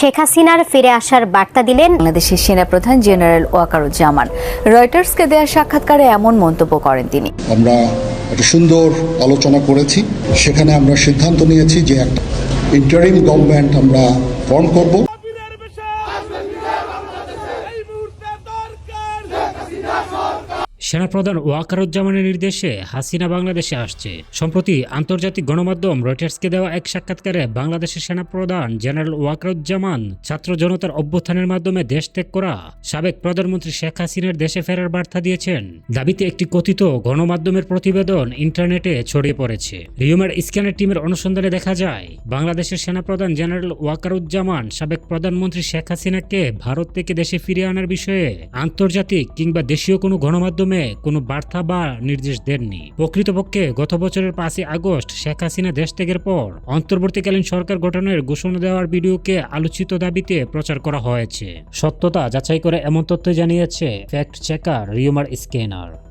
শেখ হাসিনার ফিরে আসার বার্তা দিলেন বাংলাদেশের সেনাপ্রধান জেনারেল ওয়াকারুজ্জামান। রয়টার্সকে দেওয়া সাক্ষাৎকারে এমন মন্তব্য করেন তিনি। আমরা একটা সুন্দর আলোচনা করেছি। সেখানে আমরা সিদ্ধান্ত নিয়েছি যে একটা ইন্টারিম গভর্নমেন্ট আমরা ফর্ম করব। সেনাপ্রধান ওয়াকারুজ্জামানের নির্দেশে হাসিনা বাংলাদেশে আসছে। সম্প্রতি আন্তর্জাতিক গণমাধ্যম রয়টার্সকে দেওয়া এক সাক্ষাৎকারে বাংলাদেশের সেনাপ্রধান জেনারেল ওয়াকারুজ্জামান ছাত্র জনতার অভ্যুত্থানের মাধ্যমে দেশ ত্যাগ করা সাবেক প্রধানমন্ত্রী শেখ হাসিনার দেশে ফেরার বার্তা দিয়েছেন। দাবিতে একটি কথিত গণমাধ্যমের প্রতিবেদন ইন্টারনেটে ছড়িয়ে পড়েছে। রিউমার স্ক্যানের টিমের অনুসন্ধানে দেখা যায়, বাংলাদেশের সেনাপ্রধান জেনারেল ওয়াকারুজ্জামান সাবেক প্রধানমন্ত্রী শেখ হাসিনাকে ভারত থেকে দেশে ফিরিয়ে আনার বিষয়ে আন্তর্জাতিক কিংবা দেশীয় কোনো গণমাধ্যমে কোনো বার্তা বা নির্দেশ দেননি। প্রকৃতপক্ষে গত বছরের পাঁচই আগস্ট শেখ হাসিনা দেশ ত্যাগের পর অন্তর্বর্তীকালীন সরকার গঠনের ঘোষণা দেওয়ার ভিডিওকে আলোচিত দাবিতে প্রচার করা হয়েছে। সত্যতা যাচাই করে এমন তথ্য জানিয়েছে ফ্যাক্ট চেকার রিউমার স্ক্যানার।